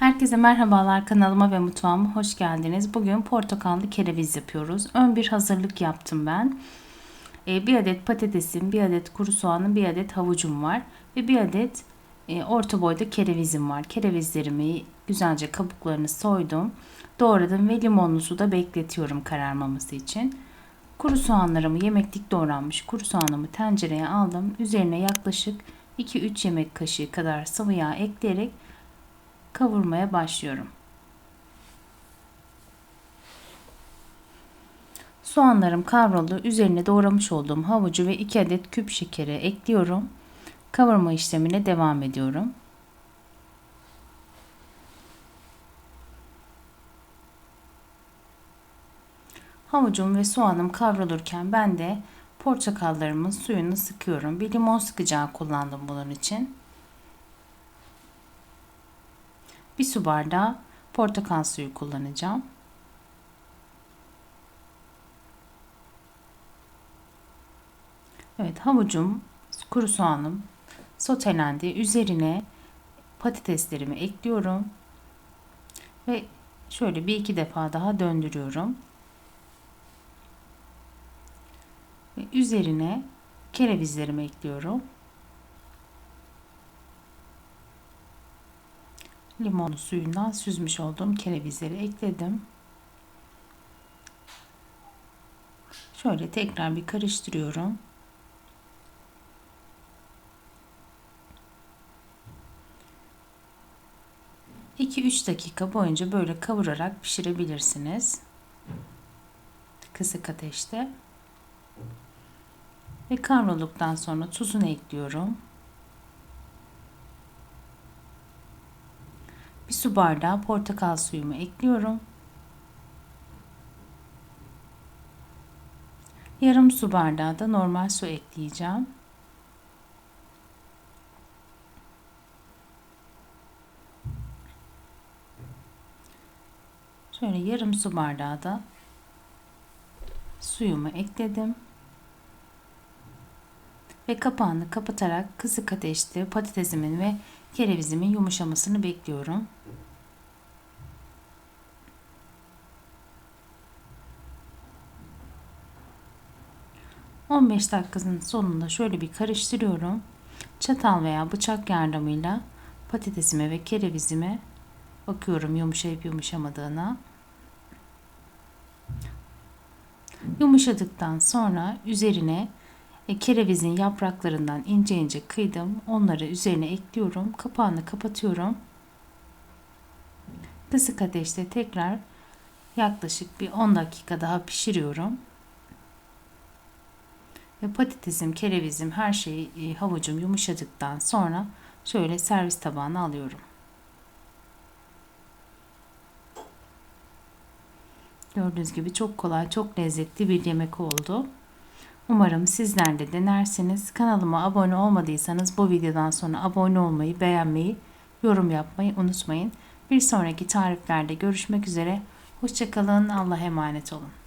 Herkese merhabalar kanalıma ve mutfağıma hoş geldiniz. Bugün portakallı kereviz yapıyoruz. Ön bir hazırlık yaptım ben. E, bir adet patatesim, bir adet kuru soğanım, bir adet havucum var. Ve bir adet e, orta boyda kerevizim var. Kerevizlerimi güzelce kabuklarını soydum. Doğradım ve limonlu suda bekletiyorum kararmaması için. Kuru soğanlarımı yemeklik doğranmış kuru soğanımı tencereye aldım. Üzerine yaklaşık 2-3 yemek kaşığı kadar sıvı yağ ekleyerek kavurmaya başlıyorum. Soğanlarım kavruldu. Üzerine doğramış olduğum havucu ve 2 adet küp şekeri ekliyorum. Kavurma işlemine devam ediyorum. Havucum ve soğanım kavrulurken ben de portakallarımın suyunu sıkıyorum. Bir limon sıkacağı kullandım bunun için. Bir su bardağı portakal suyu kullanacağım. Evet havucum, kuru soğanım sotelendi. Üzerine patateslerimi ekliyorum. Ve şöyle bir iki defa daha döndürüyorum. Ve üzerine kerevizlerimi ekliyorum. Limon suyundan süzmüş olduğum kerevizleri ekledim. Şöyle tekrar bir karıştırıyorum. İki üç dakika boyunca böyle kavurarak pişirebilirsiniz. Kısık ateşte. Ve kavrulduktan sonra tuzunu ekliyorum. Bir su bardağı portakal suyumu ekliyorum. Yarım su bardağı da normal su ekleyeceğim. Şöyle yarım su bardağı da suyumu ekledim. Ve kapağını kapatarak kısık ateşte patatesimin ve kerevizimin yumuşamasını bekliyorum. 15 dakikasının sonunda şöyle bir karıştırıyorum. Çatal veya bıçak yardımıyla patatesime ve kerevizime bakıyorum yumuşayıp yumuşamadığına. Yumuşadıktan sonra üzerine e, kerevizin yapraklarından ince ince kıydım. Onları üzerine ekliyorum. Kapağını kapatıyorum. Kısık ateşte tekrar yaklaşık bir 10 dakika daha pişiriyorum. Ve patatesim, kerevizim, her şey, e, havucum yumuşadıktan sonra şöyle servis tabağına alıyorum. Gördüğünüz gibi çok kolay, çok lezzetli bir yemek oldu. Umarım sizler de denersiniz. Kanalıma abone olmadıysanız bu videodan sonra abone olmayı, beğenmeyi, yorum yapmayı unutmayın. Bir sonraki tariflerde görüşmek üzere. Hoşçakalın. Allah'a emanet olun.